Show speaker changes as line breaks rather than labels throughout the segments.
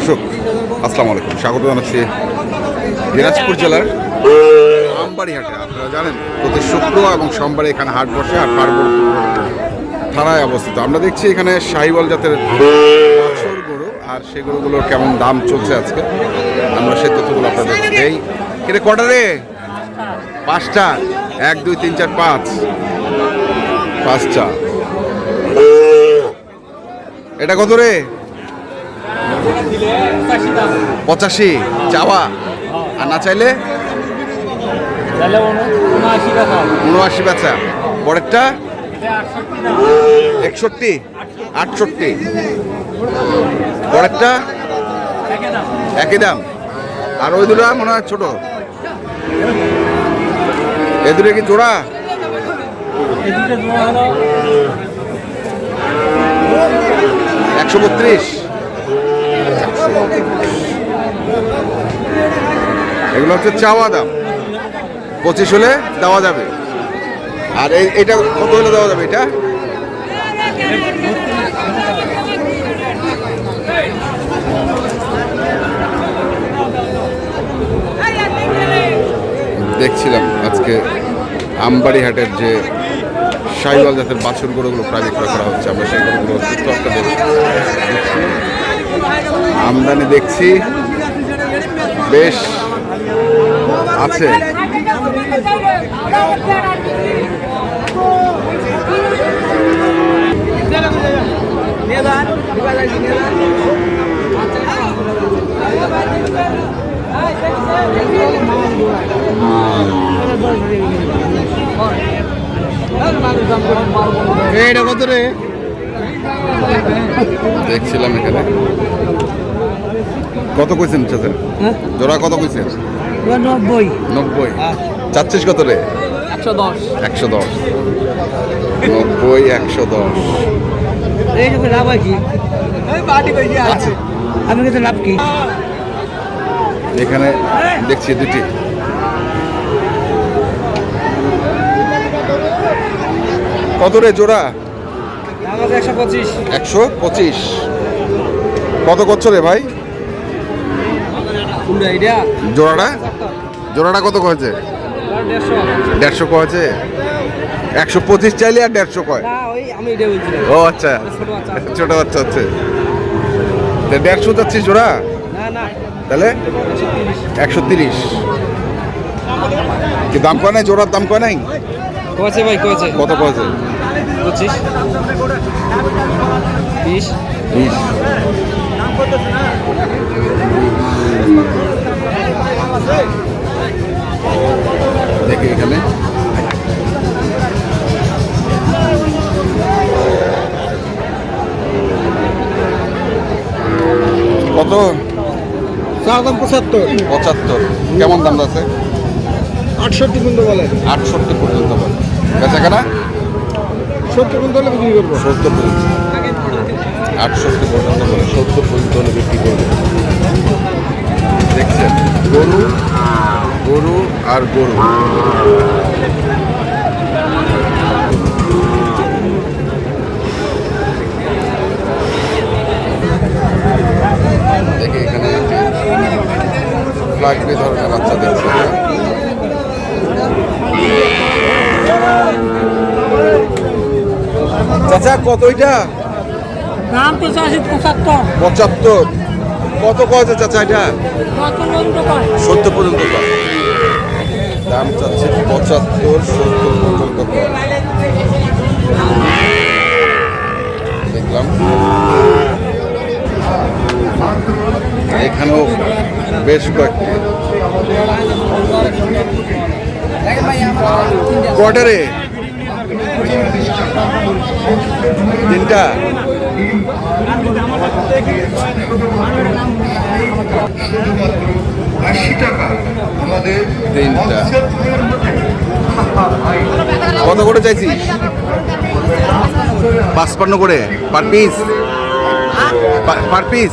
দর্শক, আসসালামু আলাইকুম। স্বাগত জানাচ্ছি দিনাজপুর জেলার আমবাড়ি হাটে আপনারা জানেন, প্রতি শুক্র এবং সোমবারে এখানে হাট বসে আর পার্বত্য থানায় অবস্থিত। আমরা দেখছি এখানে শাহিওয়াল জাতের বাছুর গরু, আর সেই গরুগুলোর কেমন দাম চলছে আজকে? আমরা সেই তথ্যগুলো আপনাদের এই কিরে, কটা রে? পাঁচটা। এক, দুই, তিন, চার, পাঁচ। পাঁচটা। এটা কত রে? পঁচাশি, চাওয়া। আর না চাইলে?
উনআশি
বেচা। পরেরটা একষট্টি, আটষট্টি। পরেরটা একই দাম। আর ওই দুটা মনে হয় ছোট। এ দুটো কি জোড়া? একশো বত্রিশ। এগুলো হচ্ছে চাওয়া দাম। পঁচিশ হলে দেওয়া যাবে। আর এটা কত হলে দেওয়া যাবে এটা? দেখছিলাম আজকে আমবাড়ি হাটের যে সাইওয়াল জাতের বাছুর গরুগুলো বিক্রয় করা হচ্ছে। আমরা সেই গরুগুলো। আমদানি দেখছি। বেশ আছে।
এইটা কত রে?
দেখছিলাম এখানে। কত কইছেন চাচা? জোড়া কত কইছেন?
নব্বই।
নব্বই। চাচ্ছিস কত রে?
একশো দশ।
একশো দশ। নব্বই একশো দশ।
এই যে লাভ হয় কি?
আছে
আমি কিন্তু লাভ কি?
এখানে দেখছি দুটি। কত রে জোড়া?
আমাদের একশো পঁচিশ।
একশো পঁচিশ। কত করছ রে ভাই? জোড়াটা? জোড়াটা কত কয়েছে?
দেড়শো।
কয়েছে? একশো পঁচিশ চাইলে আর দেড়শো কয়। ও আচ্ছা।
ছোট বাচ্চা।
ছোট হচ্ছে। দেড়শো চাচ্ছিস জোড়া? তাহলে? একশো তিরিশ। কি দাম কয় নাই? জোড়ার দাম কয় নাই?
কয়েছে ভাই কয়েছে।
কত কয়েছে?
পঁচিশ। বিশ।
বিশ। কত?
চা দাম পঁচাত্তর।
পঁচাত্তর। কেমন দাম আছে
আটষট্টি পর্যন্ত বলে।
আটষট্টি পর্যন্ত বলে। বেচা কেনা
সত্তর পর্যন্ত হলে বিক্রি করব।
সত্তর পর্যন্ত। আটষট্টি পর্যন্ত বলে। সত্তর পর্যন্ত হলে বিক্রি করবে। দেখছেন? গরু গরু আর গরু। ফ্লাগবি ধরনের বাচ্চা দেখছি চাচা কত এটা?
দাম তো চাষি পঁচাত্তর।
পঁচাত্তর। কত কয়েছে চাচা এটা?
কত পর্যন্ত
সত্তর দাম চাচ্ছে পঁচাত্তর সত্তর পর্যন্ত দেখলাম। এখানেও বেশ কয়েকটি। কোয়ার্টারে তিনটা। কত করে চাইছিস পাঁচপান্ন করে পার পিস পার পিস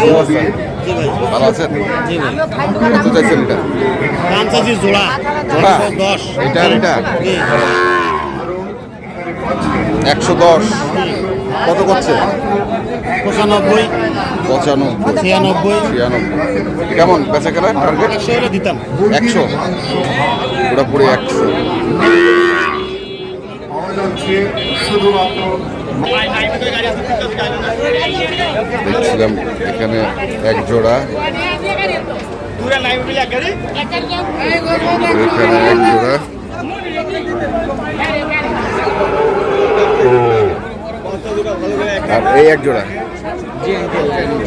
ভালো আছেন? কত চাইছেন এটা?
দাম চাচ্ছি জোড়া।
জোড়া।
দশ
এটা এটা? একশো দশ। কত করছে?
পঁচানব্বই।
পঁচানব্বই।
ছিয়ানব্বই।
ছিয়ানব্বই। কেমন? বেচা কেনা টার্গেট
একশো হলে দিতাম।
একশো। পুরোপুরি একশো।
শুধুমাত্র
দেখছিলাম এখানে এক জোড়া। এখানে এক জোড়া। আর এই এক জোড়া।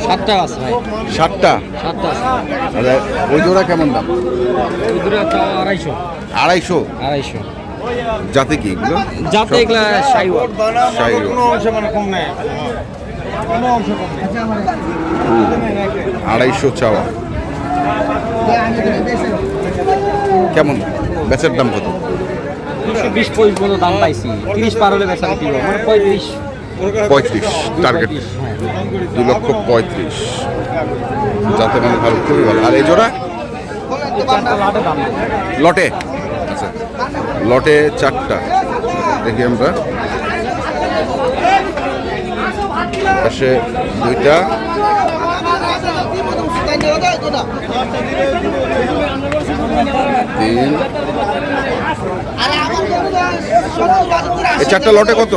সাতটা আছে ভাই।
ষাটটা
সাতটা আছে।
ওই জোড়া কেমন দাম?
আড়াইশো।
আড়াইশো।
আড়াইশো।
জাতে কি এগুলো?
যাতে এগুলা সাইওয়াল
শাহী
অংশ মানে কম নেই
আড়াইশো চাওয়া। কেমন? বেচার দাম কত?
দুশো বিশ পঁচিশ পর্যন্ত দাম পাইছি। তিরিশ পার হলে বেচা বিক্রি মানে পঁয়ত্রিশ।
পঁয়ত্রিশ টার্গেট
হ্যাঁ।
দু লক্ষ পঁয়ত্রিশ। যাতে মানে ভালো খুবই ভালো। আর এই জোড়া?
লাটে দাম নেই।
লটে আচ্ছা লটে চারটা। দেখি আমরা। পাশে দুইটা। তিন। এই চারটা লটে কত?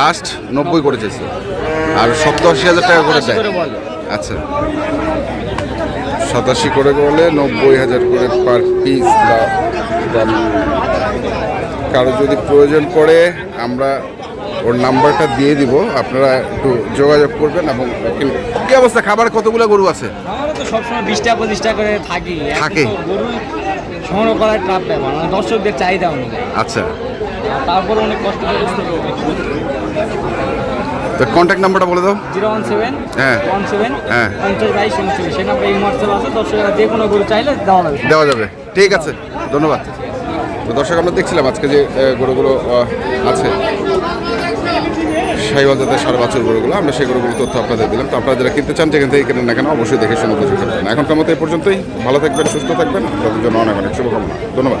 লাস্ট নব্বই করে
চেয়েছে আর সপ্তাশি হাজার টাকা করে দেয়। আচ্ছা। সাতাশি করে বলে নব্বই হাজার করে পার পিস দাম। কারও যদি প্রয়োজন পড়ে আমরা ওর নাম্বারটা দিয়ে দিব। আপনারা একটু যোগাযোগ করবেন এবং কি অবস্থা? খাবার কতগুলো গরু আছে?
তো সবসময় বিশ টাকা পঁচিশ করে থাকি।
থাকে।
গরু সংগ্রহ করার ট্রাপ ব্যাপার মানে দর্শকদের চাহিদা অনেক
আচ্ছা।
তারপরে অনেক কষ্ট করে
তো কন্ট্যাক্ট নাম্বারটা বলে দাও।
জিরো ওয়ান সেভেন
হ্যাঁ।
ওয়ান সেভেন
হ্যাঁ।
পঞ্চাশ বাইশ উনচল্লিশ সে নাম্বার এই হোয়াটসঅ্যাপ আছে দর্শকরা যে কোনো গরু চাইলে দেওয়া যাবে।
দেওয়া যাবে। ঠিক আছে ধন্যবাদ। তো দর্শক আমরা দেখছিলাম আজকে যে গরুগুলো আছে। সাইবাল জাতের সারা বছর গরুগুলো আমরা সেই গরুগুলো তথ্য আপনাদের দিলাম। তো আপনারা যারা কিনতে চান যেখান থেকে কেনেন না কেন অবশ্যই দেখে শুনে বুঝে কিনবেন এখনকার মতো এই পর্যন্তই। ভালো থাকবেন সুস্থ থাকবেন। আপনাদের জন্য অনেক অনেক শুভকামনা। ধন্যবাদ।